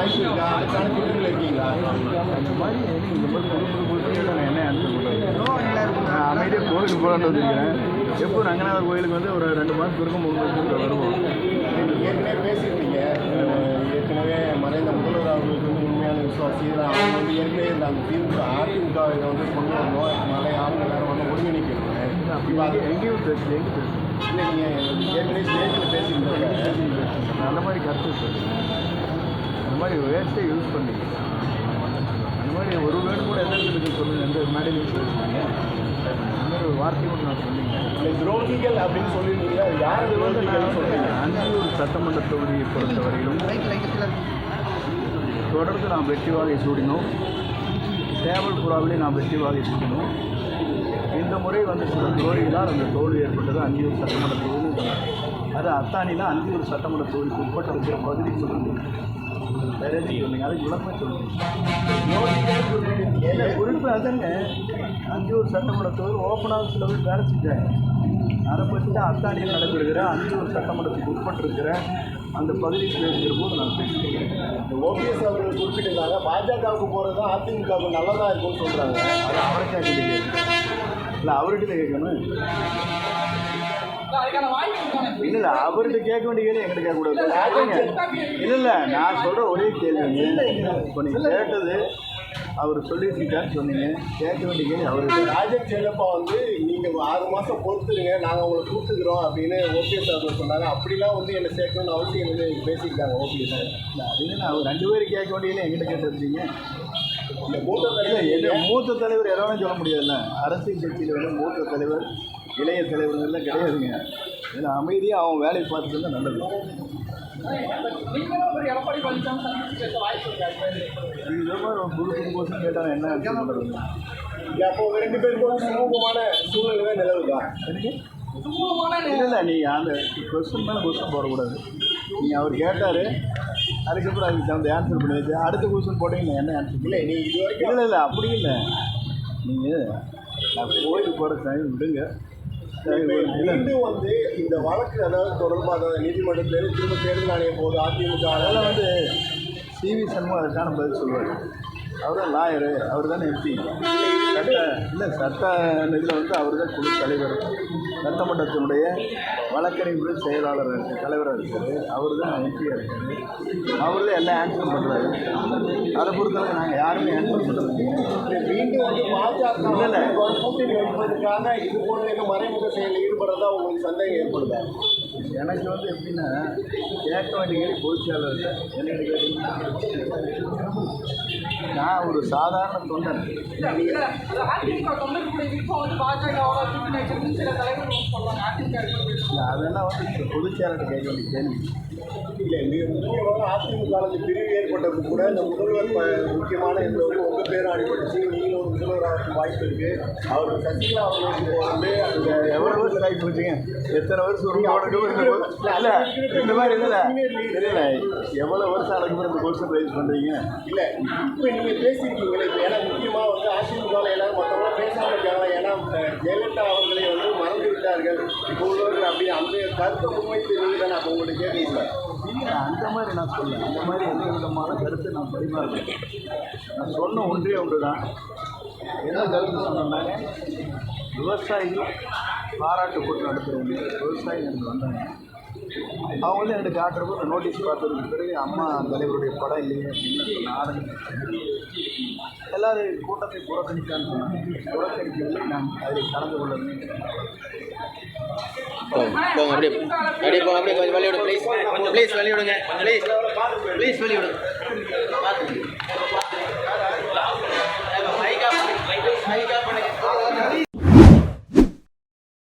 வாய்ப்பு இருக்கா அதுக்கான திட்டத்தில் இருக்கீங்களா அந்த மாதிரி இந்த மாதிரி என்ன அமைதியாக கோவிலுக்கு போகலான்னு வந்திருக்கிறேன் எப்போ ரங்கநாதர் கோயிலுக்கு வந்து ஒரு ரெண்டு மாதத்துக்கு இருக்கும் மூணு மாதத்துக்கு வருவோம். ஏற்கனவே பேசியிருந்தீங்க ஏற்கனவே மறைந்த முதல்வர் அவர்களுக்கு வந்து உண்மையான விசுவாசி தான். அவங்க வந்து ஏற்கனவே இந்த அந்த திமுக அதிமுக இதை வந்து கொண்டு வரணும் மலை ஆளுங்க எல்லாரும் வந்து ஒருங்கிணைக்கணும் இப்போ அது எங்கேயும் பேசு எங்கே பேசு இல்லை நீங்கள் ஏற்கனவே ஸ்டேஜில் பேசியிருந்தீங்க. அந்த மாதிரி கருத்து மாதிரி வேஸ்ட்டை யூஸ் பண்ணீங்க. அந்த மாதிரி ஒரு வேர்டு கூட எந்த இடத்துல சொல்லுங்க எந்த மேடையிலையும் பேசுவீங்க அந்த மாதிரி ஒரு வார்த்தை கூட நான் சொன்னீங்க. இந்த துரோகிகள் அப்படின்னு சொல்லியிருந்தீங்க யார் துரோகிகள் நான் சொல்றீங்க அந்தியூர் சட்டமன்ற தொகுதியை பொறுத்தவரையிலும் தொடர்ந்து நாம் வெற்றி வாகை சூடினோம். சேவல்புறாவிலே நாம் வெற்றி வாகை சூடினோம். இந்த முறை வந்து சில தோல்விகளால் அந்த தோல்வி ஏற்பட்டது அந்தியூர் சட்டமன்ற தொகுதி அது அத்தானியில் அந்தியூர் சட்டமன்ற தொகுதிக்கு உட்பட்டு இருக்கிற பகுதி சொல்லுங்க. வேற எதுவும் சொன்னீங்க அதுக்கு விளக்கமே சொல்லுங்க குறிப்பு அதுங்க சட்டமன்ற தொகுதி ஓப்பனாக சில பேர் வேலை செஞ்சாங்க அதை பற்றி தான் அத்தானியில் நடைபெறுகிற அந்தியூர் சட்டமன்றத்துக்கு உட்பட்டிருக்கிற அந்த பகுதியில் இருக்கிற போது நான் பேசுகிறேன் இந்த ஓபிஎஸ் அவர்கள் குறிப்பிட்டிருந்தாங்க பாஜகவுக்கு போகிறது தான் அதிமுகவுக்கு நல்லதாக இருக்கும்னு சொல்கிறாங்க அது அவரை கேட்க இல்லை அவர்கிட்ட கேட்கணும். இல்லை இல்லை அவர்கிட்ட கேட்க வேண்டிய கேள்வி எங்கிட்ட கேட்கக்கூடாது இல்லை இல்லை நான் சொல்கிற ஒரே கேள்விங்க இப்போ நீங்கள் கேட்டது அவர் சொல்லியிருக்கான்னு சொன்னீங்க. கேட்க வேண்டிய கேள்வி அவர்கிட்ட. ராஜன் செல்லப்பா வந்து நீங்கள் ஆறு மாதம் பொறுத்துருங்க நாங்கள் உங்களை கூப்பிட்டுக்கிறோம் அப்படின்னு ஓபிஎஸ் அவர்கள் சொன்னாங்க. அப்படிலாம் வந்து என்னை சேர்க்கணும்னு அவசியம் வந்து பேசிக்கிட்டாங்க ஓபிஎஸ் இல்லை அது என்ன அவர் ரெண்டு பேரும் கேட்க வேண்டியது எங்கிட்ட கேட்டிருந்தீங்க. இந்த மூத்த தலைவர் என்ன மூத்த தலைவர் எதாவது சொல்ல முடியாதுல்ல. அரசியல் கட்சியில் வந்து மூத்த தலைவர் இளைய தலைவர்கள்லாம் கிடையாதுங்க. இதில் அமைதியாக அவன் வேலையை பார்த்துட்டு இருந்தால் நல்லது. கொஸ்டின் கேட்டால் என்ன அப்போ ரெண்டு பேருக்கும் சுமூகமான சூழ்நிலை நிலவுதா? எனக்கு இல்லை இல்லை நீங்கள் அந்த கொஸ்டின் மேலே கொஸ்டின் போடக்கூடாது. நீங்கள் அவர் கேட்டார் அதுக்கப்புறம் அதுக்கு தகுந்த ஆன்சர் பண்ணியாச்சு அடுத்த கொஸ்டின் போட்டீங்க என்ன ஆன்சர் இல்லை நீ இது வரைக்கும் இல்லை இல்லை அப்படி இல்லை. நீங்கள் நான் கோயிலுக்கு போகிற டைம் விடுங்க. மீண்டும் வந்து இந்த வழக்கு அதாவது தொடர்பாக நீதிமன்றத்தில் திரும்ப தேர்தல் ஆணையம் போகுது அதிமுக அதெல்லாம் வந்து சி வி சண்முகம் அதுக்கான பதில் சொல்லுவார். அவர் தான் லாயரு அவர் தானே எம்பி. சட்ட இல்லை சட்ட இதில் வந்து அவர் தான் குழு தலைவர். சட்டமன்றத்தினுடைய வழக்கறிஞர் செயலாளர் இருக்கு தலைவராக இருக்காரு. அவர் தான் எம்பியாக இருக்காரு. அவர் தான் எல்லாம் ஆன்சர் பண்ணுறாரு அதை பொறுத்தவரை நாங்கள் யாருமே ஆன்சர் பண்ணுறது மீண்டும் வந்து பாஜக இல்ல, கூட்டணி வைப்பதற்காக இது போன்ற மறைமுக செயலில் ஈடுபடுறதா உங்களுக்கு சந்தேகம் ஏற்படுதா? எனக்கு வந்து எப்படின்னா கேட்க வேண்டிய கேள்வி பொதுச்செயலாளர் என்ன நான் ஒரு சாதாரண தொண்டன். அதெல்லாம் வந்து பொதுச்செயலாளர் கேட்க வேண்டிய கேள்வி. இல்லை அதிமுக பிரிவு ஏற்பட்டது கூட இந்த முதல்வர் முக்கியமான இந்த வந்து உங்கள் பேரும் அடிபட்டுச்சு நீங்களும் ஒரு முதல்வர் ஆகிறதுக்கு வாய்ப்பு இருக்கு. அவர் சசிகலா அவர்களுக்கு வந்து அந்த எவ்வளோ வருஷம் ஆகி போச்சுங்க எத்தனை வருஷம் இல்லை இந்த மாதிரி இல்லை. தெரியல எவ்வளோ வருஷம் அதுக்கப்புறம் இந்த கொஸ்டின் ரைஸ் பண்ணுறீங்க இல்லை இப்போ நீங்கள் பேசியிருக்கீங்களே இப்போ ஏன்னா முக்கியமாக வந்து அதிமுகவில் எல்லாரும் மற்றவங்க பேசாமல் இருக்காங்க. ஏன்னா ஜெயலலிதா அவர்களை வந்து மறந்து விட்டார்கள் இப்போ உள்ளவர்கள் அப்படி அந்த கருத்தை முன்வைத்து நீங்கள் தானே அப்போ உங்கள்கிட்ட கேட்கல இல்லை அந்த மாதிரி நான் சொல்ல அந்த மாதிரி எந்த விதமான கருத்து நான் பரிமாறுவேன் நான் சொன்ன ஒன்றே ஒன்று தான் என்ன கருத்து சொன்னேன் விவசாயிகள் பாராட்டு கூட்டம் நடத்துகிறவங்க விவசாயிகள் எனக்கு வந்தாங்க. அவங்க வந்து எனக்கு காட்டுறப்போ அந்த நோட்டீஸ் பார்த்ததுக்கு பிறகு அம்மா தலைவருடைய படம் இல்லையே அப்படின்னு நாடகம் எல்லோரும் கூட்டத்தை புறக்கணித்தான்னு சொன்னாங்க. புறக்கணிக்கவில்லை நான் அதில் கலந்து கொள்ளணும் போங்க போங்க அப்படியே அப்படியே போங்க அப்படியே கொஞ்சம் வழி விடுங்க ப்ளீஸ் ப்ளீஸ் வழி விடுங்க ப்ளீஸ் ப்ளீஸ் வழி விடுங்க மைக்கா மைக்கா